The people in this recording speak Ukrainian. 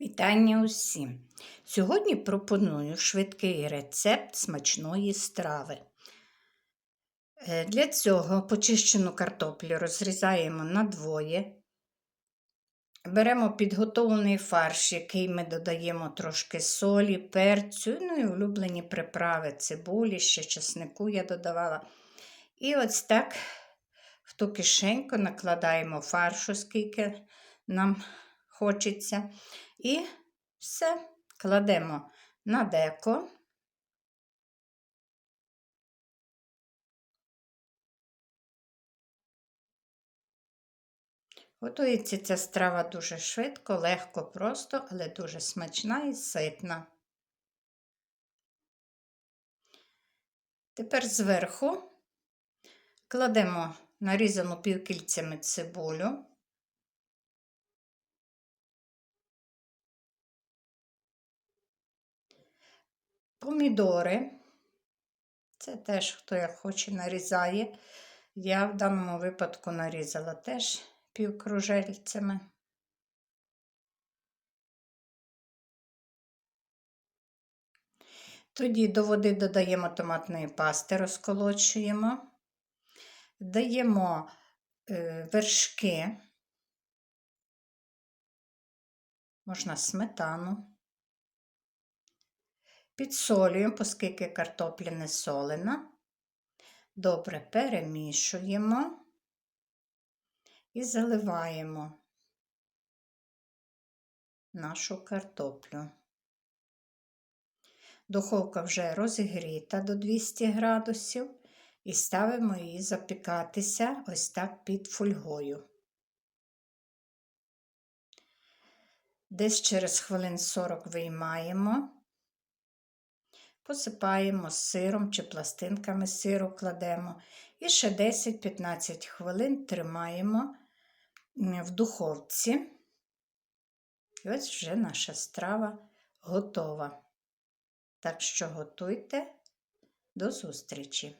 Вітання усім! Сьогодні пропоную швидкий рецепт смачної страви. Е, Для цього почищену картоплю розрізаємо на двоє. Беремо підготовлений фарш, який ми додаємо трошки солі, перцю, ну і улюблені приправи, цибулі, ще чеснику я додавала. І ось так в ту кишеньку накладаємо фаршу, скільки нам хочеться. І все кладемо на деко. Готується ця страва дуже швидко, легко, просто, але дуже смачна і ситна. Тепер зверху кладемо нарізану півкільцями цибулю. Помідори. Це теж, хто як хоче, нарізає. Я в даному випадку нарізала теж півкружельцями. Тоді до води додаємо томатної пасти, розколочуємо, даємо е, вершки, можна сметану. Підсолюємо, оскільки картопля не солена. Добре перемішуємо і заливаємо нашу картоплю. Духовка вже розігріта до 200 градусів і ставимо її запікатися ось так під фольгою. Десь через хвилин 40 виймаємо посипаємо сиром чи пластинками сиру кладемо. І ще 10-15 хвилин тримаємо в духовці. І ось вже наша страва готова. Так що готуйте до зустрічі!